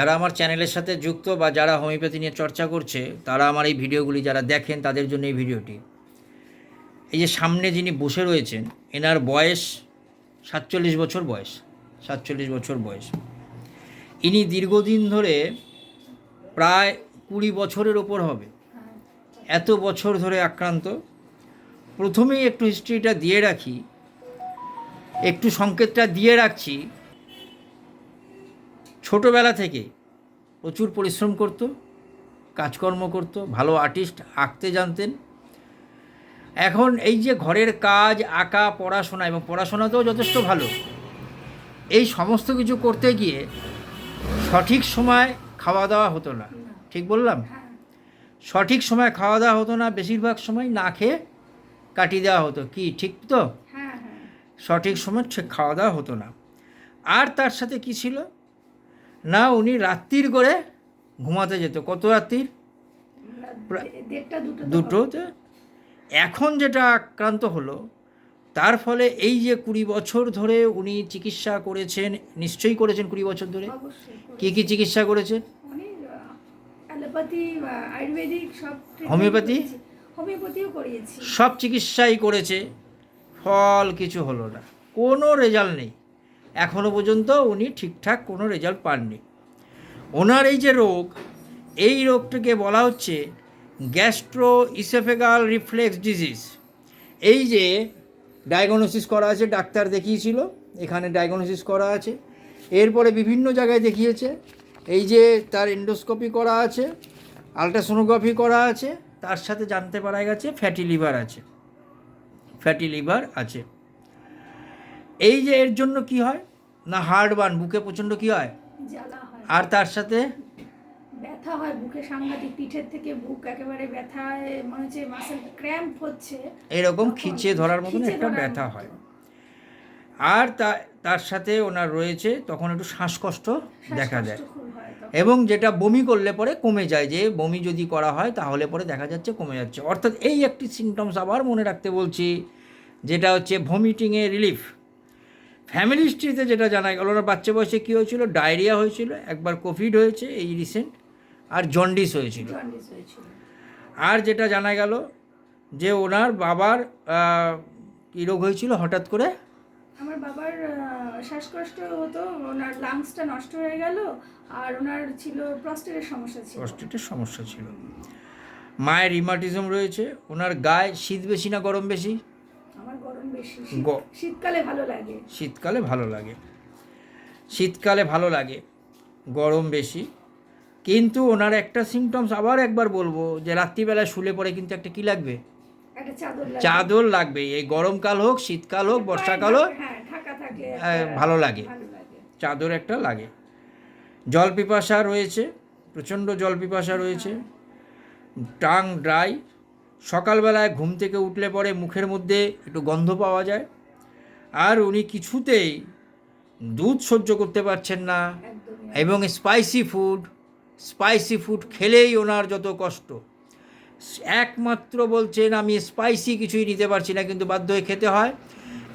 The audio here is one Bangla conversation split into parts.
যারা আমার চ্যানেলের সাথে যুক্ত বা যারা হোমিওপ্যাথি নিয়ে চর্চা করছে, তারা আমার এই ভিডিওগুলি যারা দেখেন, তাদের জন্য এই ভিডিওটি। এই যে সামনে যিনি বসে রয়েছেন, এনার বয়স সাতচল্লিশ বছর বয়স, সাতচল্লিশ বছর বয়স। ইনি দীর্ঘদিন ধরে প্রায় কুড়ি বছরের ওপর হবে। এত বছর ধরে আক্রান্ত। প্রথমেই একটু হিস্ট্রিটা দিয়ে রাখি, একটু সংকেতটা দিয়ে রাখছি ছোটোবেলা থেকে প্রচুর পরিশ্রম করত কাজকর্ম করত ভালো আর্টিস্ট আঁকতে জানতেন। এখন এই যে ঘরের কাজ আঁকা পড়াশোনা এবং পড়াশোনাতেও যথেষ্ট ভালো এই সমস্ত কিছু করতে গিয়ে সঠিক সময় খাওয়া দাওয়া হতো না। ঠিক বললাম? সঠিক সময় খাওয়া দাওয়া হতো না বেশিরভাগ সময় না খেয়ে কাটিয়ে দেওয়া হতো। কি ঠিক তো? হ্যাঁ হ্যাঁ। সঠিক সময় ঠিক খাওয়া দাওয়া হতো না। আর তার সাথে কি ছিল? না উনি রাত্রির করে ঘুমাতে যেত। কত রাত্রির? দুটোতে এখন যেটা আক্রান্ত হলো তার ফলে এই যে কুড়ি বছর ধরে উনি চিকিৎসা করেছেন নিশ্চয়ই করেছেন কুড়ি বছর ধরে? কি কি চিকিৎসা করেছেন? আয়ুর্বেদিক সব হোমিওপ্যাথি? হোমিওপ্যাথিও করিয়েছি। সব চিকিৎসাই করেছে ফল কিছু হলো না। কোনো রেজাল্ট নেই। এখনও পর্যন্ত উনি ঠিকঠাক কোনো রেজাল্ট পাননি। ওনার এই যে রোগ, এই রোগটাকে বলা হচ্ছে গ্যাস্ট্রো ইসেফেগাল রিফ্লেক্স ডিজিজ এই যে ডায়াগনোসিস করা আছে, ডাক্তার দেখিয়েছিল, এখানে ডায়াগনোসিস করা আছে। এরপরে বিভিন্ন জায়গায় দেখিয়েছে, এই যে তার এন্ডোস্কোপি করা আছে আলট্রাসোনোগ্রাফি করা আছে, তার সাথে জানতে পারা গেছে ফ্যাটি লিভার আছে। ফ্যাটি লিভার আছে। এই যে এর জন্য কি হয়? না হার্ট বার্ন বুকে প্রচণ্ড কি হয়? আর তার সাথে? ব্যথা হয় বুকে সাংঘাতিক পিঠের থেকে বুক একেবারে ব্যথায় মনে হচ্ছে মাসেল ক্র্যাম্প হচ্ছে। এরকম খিচে ধরার মতন একটা ব্যথা হয়। আর তার সাথে ওনার রয়েছে তখন একটু শ্বাসকষ্ট দেখা তখন। এবং যেটা বমি করলে পরে কমে যায় যে বমি যদি করা হয় তাহলে পরে দেখা যাচ্ছে কমে যাচ্ছে। অর্থাৎ এই একটি সিমটমস আবার মনে রাখতে বলছি যেটা হচ্ছে ভমিটিংয়ে রিলিফ ফ্যামিলি হিস্ট্রিতে যেটা জানা গেল ওনার বাচ্চা বয়সে কী হয়েছিল? ডায়রিয়া হয়েছিল একবার কোভিড হয়েছে এই রিসেন্ট আর জন্ডিস হয়েছিল। আর যেটা জানা গেল যে ওনার বাবার কী রোগ হয়েছিল হঠাৎ করে? আমার বাবার শ্বাসকষ্ট হতো ওনার লাংসটা নষ্ট হয়ে গেল আর ওনার ছিল প্রস্টেটের সমস্যা ছিল। প্রস্টেটের সমস্যা ছিল। মায়ের রিমাটিজম রয়েছে ওনার গায়ে শীত বেশি না গরম বেশি? আমার গরম বেশি। গ- শীতকালে ভালো লাগে। শীতকালে ভালো লাগে। শীতকালে ভালো লাগে। গরম বেশি। কিন্তু ওনার একটা সিমটমস আবার একবার বলব যে রাত্রিবেলায় শুলে পরে কিন্তু একটা কি লাগবে? চাদর লাগে লাগবে। এই গরমকাল হোক শীতকাল হোক বর্ষাকাল হোক হ্যাঁ একটা ভালো লাগে। ভালো লাগে। চাদর একটা লাগে। জল পিপাসা রয়েছে। প্রচণ্ড জল পিপাসা রয়েছে টাং ড্রাই। সকালবেলায় ঘুম থেকে উঠলে পরে মুখের মধ্যে একটু গন্ধ পাওয়া যায়। আর উনি কিছুতেই দুধ সহ্য করতে পারছেন না এবং স্পাইসি ফুড স্পাইসি ফুড খেলেই ওনার যত কষ্ট। একমাত্র বলছেন আমি স্পাইসি কিছুই নিতে পারছি না কিন্তু বাধ্য হয়ে খেতে হয়।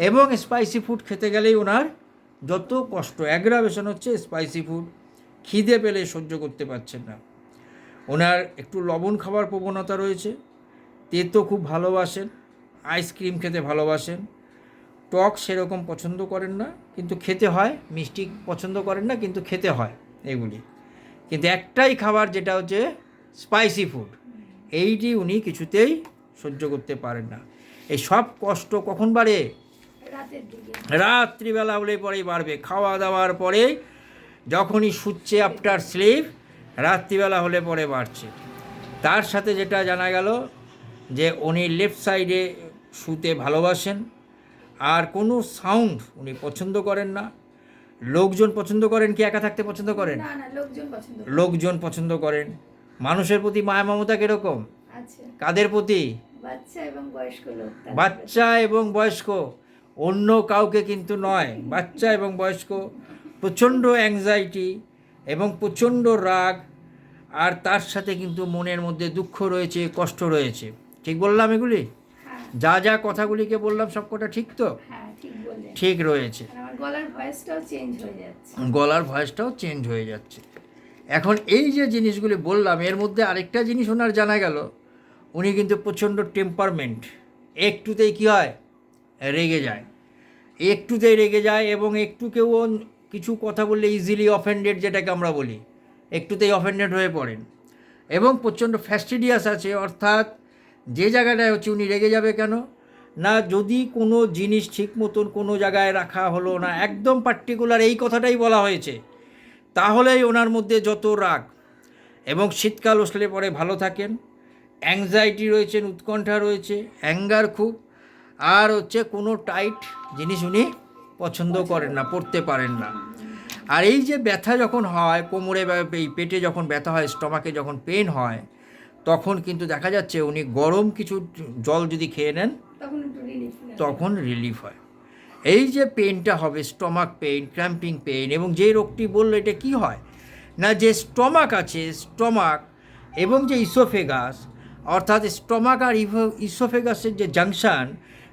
এবং স্পাইসি ফুড খেতে গেলেই ওনার যত কষ্ট অ্যাগ্রাভেশন হচ্ছে স্পাইসি ফুড খিদে পেলে সহ্য করতে পারছেন না। ওনার একটু লবণ খাবার প্রবণতা রয়েছে। তেতো খুব ভালোবাসেন আইসক্রিম খেতে ভালোবাসেন। টক সেরকম পছন্দ করেন না কিন্তু খেতে হয় মিষ্টি পছন্দ করেন না কিন্তু খেতে হয় এগুলি। কিন্তু একটাই খাবার যেটা হচ্ছে স্পাইসি ফুড এইটি উনি কিছুতেই সহ্য করতে পারেন না। এই সব কষ্ট কখন বাড়ে? রাত্রিবেলা হলে পরেই বাড়বে। খাওয়া দাওয়ার পরে যখনই শুচ্ছে আফটার স্লিপ রাত্রিবেলা হলে পরে বাড়ছে। তার সাথে যেটা জানা গেল যে উনি লেফট সাইডে শুতে ভালোবাসেন আর কোনো সাউন্ড উনি পছন্দ করেন না। লোকজন পছন্দ করেন কি একা থাকতে পছন্দ করেন? লোকজন পছন্দ করেন। মানুষের প্রতি মায়া মমতা কীরকম? কাদের প্রতি? বাচ্চা এবং বয়স্ক বাচ্চা এবং বয়স্ক। অন্য কাউকে কিন্তু নয় বাচ্চা এবং বয়স্ক। প্রচণ্ড অ্যাংজাইটি এবং প্রচণ্ড রাগ আর তার সাথে কিন্তু মনের মধ্যে দুঃখ রয়েছে কষ্ট রয়েছে। ঠিক বললাম এগুলি? হ্যাঁ। যা যা কথাগুলিকে বললাম সবকটা ঠিক তো? হ্যাঁ ঠিক রয়েছে। গলার ভয়েসটাও চেঞ্জ হয়ে যাচ্ছে। গলার ভয়েসটাও চেঞ্জ হয়ে যাচ্ছে। এখন এই যে জিনিসগুলি বললাম এর মধ্যে আরেকটা জিনিস ওনার জানা গেল। উনি কিন্তু প্রচণ্ড টেম্পারমেন্ট একটুতেই কী হয়? রেগে যায়। একটুতেই রেগে যায় এবং একটু কেউ কিছু কথা বললে ইজিলি অফেন্ডেড যেটাকে আমরা বলি একটুতেই অফেন্ডেড হয়ে পড়েন। এবং প্রচণ্ড ফ্যাস্টিডিয়াস আছে অর্থাৎ যে জায়গাটায় হচ্ছে উনি রেগে যাবে কেন? না যদি কোনো জিনিস ঠিক মতন কোনো জায়গায় রাখা হলো না একদম পার্টিকুলার এই কথাটাই বলা হয়েছে তাহলেই ওনার মধ্যে যত রাগ এবং শীতকাল আসলে পরে ভালো থাকেন অ্যাংজাইটি রয়েছেন উৎকণ্ঠা রয়েছে অ্যাঙ্গার খুব আর হচ্ছে কোনো টাইট জিনিস উনি পছন্দ করেন না পড়তে পারেন না। আর এই যে ব্যথা যখন হয় কোমরে এই পেটে যখন ব্যথা হয় স্টমাকে যখন পেন হয় তখন কিন্তু দেখা যাচ্ছে উনি গরম কিছু জল যদি খেয়ে নেন তখন রিলিফ হয় এই যে পেনটা হবে স্টমাক পেইন ক্র্যাম্পিং পেইন এবং যে রোগটি বলল এটা কি হয়? না যে স্টমাক আছে স্টমাক এবং যে ইসোফেগাস অর্থাৎ স্টমাক আর ইসোফেগাসের যে জাংশন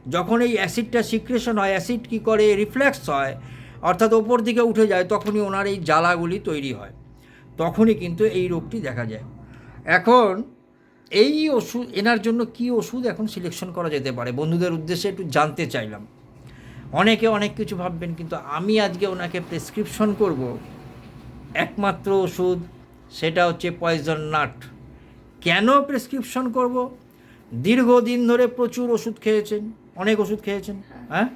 যখন এই অ্যাসিডটা সিক্রেশন হয় অ্যাসিড কী করে? রিফ্লেক্স হয় অর্থাৎ ওপর দিকে উঠে যায় তখনই ওনার এই জ্বালাগুলি তৈরি হয়। তখনই কিন্তু এই রোগটি দেখা যায়। এখন এই ওষুধ এনার জন্য কি ওষুধ এখন সিলেকশন করা যেতে পারে? বন্ধুদের উদ্দেশ্যে একটু জানতে চাইলাম। অনেকে অনেক কিছু ভাববেন কিন্তু আমি আজকে ওনাকে প্রেসক্রিপশন করব। একমাত্র ওষুধ সেটা হচ্ছে পয়জন নাট কেন প্রেসক্রিপশন করব? দীর্ঘদিন ধরে প্রচুর ওষুধ খেয়েছেন অনেক ওষুধ খেয়েছেন হ্যাঁ।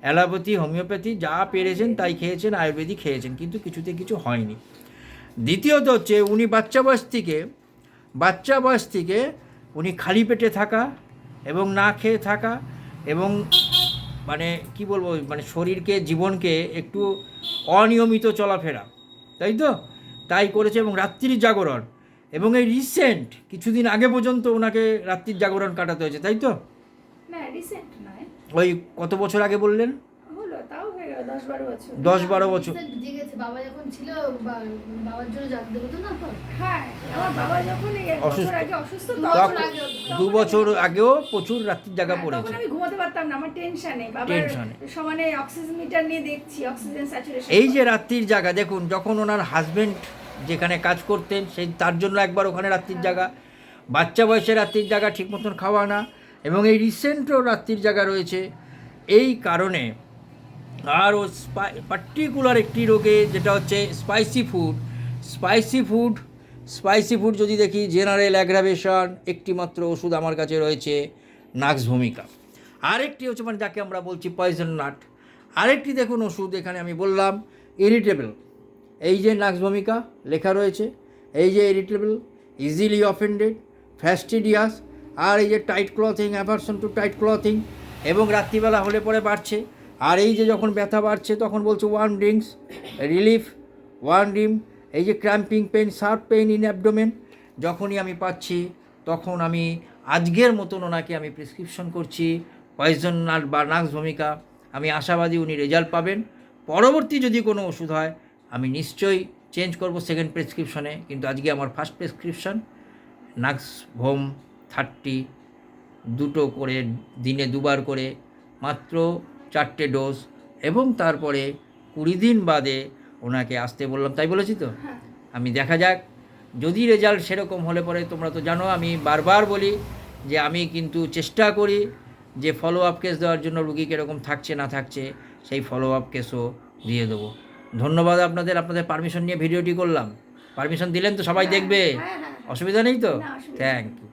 অ্যালোপ্যাথি হোমিওপ্যাথি যা পেরেছেন তাই খেয়েছেন আয়ুর্বেদিক খেয়েছেন কিন্তু কিছুতে কিছু হয়নি। দ্বিতীয়ত হচ্ছে উনি বাচ্চা বয়স থেকে বাচ্চা বয়স থেকে উনি খালি পেটে থাকা এবং না খেয়ে থাকা এবং মানে কি বলব মানে শরীরকে জীবনকে একটু অনিয়মিত চলাফেরা। তাই তো? তাই করেছে এবং রাত্রির জাগরণ। এবং এই রিসেন্ট কিছুদিন আগে পর্যন্ত ওনাকে রাত্রির জাগরণ কাটাতে হয়েছে তাই তো? রিসেন্ট ওই কত বছর আগে বললেন? হলো তাও গেল দশ বারো বছর। দশ বারো বছর। Recent জেগেছে বাবা যখন ছিল বাবার জন্য না হ্যাঁ আমার বাবা যখন অসুস্থ। দু বছর আগে দু বছর আগেও প্রচুর রাত্রির জায়গা হ্যাঁ, পড়েছে। আমি ঘুমাতে পারতাম না আমার টেনশনে বাবার। সমানে অক্সিজেন মিটার নিয়ে দেখছি অক্সিজেন স্যাচুরেশন এই যে রাত্রির জায়গা দেখুন যখন ওনার হাজবেন্ড যেখানে কাজ করতেন সেই তার জন্য একবার ওখানে রাত্রির জায়গা বাচ্চা বয়সে রাত্রির জায়গা ঠিক মতন খাওয়া না। এবং এই রিসেন্টও রাত্রির জায়গা রয়েছে। এই কারণে আর ও পার্টিকুলার একটি রোগে যেটা হচ্ছে spicy food spicy food spicy food যদি দেখি জেনারেল অ্যাগ্রাভেশন একটি মাত্র ওষুধ আমার কাছে রয়েছে নাক্স ভূমিকা আরেকটি হচ্ছে মানে যাকে আমরা বলছি পয়জন নাট আরেকটি দেখুন ওষুধ এখানে আমি বললাম ইরিটেবল এই যে নাক্স ভূমিকা লেখা রয়েছে, এই যে ইরিটেবল ইজিলি অফেন্ডেড ফ্যাস্টিডিয়াস আর এই যে tight clothing aversion to tight clothing এবং রাত্রিবেলা হলে পরে বাড়ছে। আর এই যে যখন ব্যথা বাড়ছে, তখন বলছে ওয়ান ড্রিঙ্কস রিলিফ ওয়ান ডিম এই যে cramping pain sharp pain in abdomen যখনই আমি পাচ্ছি, তখন আমি আজকের মতন ওনাকে আমি প্রেসক্রিপশন করছি পয়জন নাট বা নাক্স ভূমিকা। আমি আশাবাদী উনি রেজাল্ট পাবেন। পরবর্তী যদি কোনো ওষুধ হয়, আমি নিশ্চয়ই চেঞ্জ করব সেকেন্ড প্রেসক্রিপশনে কিন্তু আজকে আমার first prescription nux vom thirty দুটো করে, দিনে দুবার করে, মাত্র চারটে ডোজ এবং তারপরে কুড়ি দিন বাদে ওনাকে আসতে বললাম তাই বলেছি তো? হ্যাঁ। আমি দেখা যাক যদি রেজাল্ট সেরকম হলে পরে তোমরা তো জানো আমি বারবার বলি যে আমি কিন্তু চেষ্টা করি যে ফলো আপ কেস দেওয়ার জন্য রুগী কীরকম থাকছে না থাকছে সেই ফলো আপ কেসও দিয়ে দেবো। ধন্যবাদ আপনাদের আপনাদের পারমিশন নিয়ে ভিডিওটি করলাম। পারমিশন দিলেন তো সবাই দেখবে? হ্যাঁ হ্যাঁ। অসুবিধা নেই তো। Thank you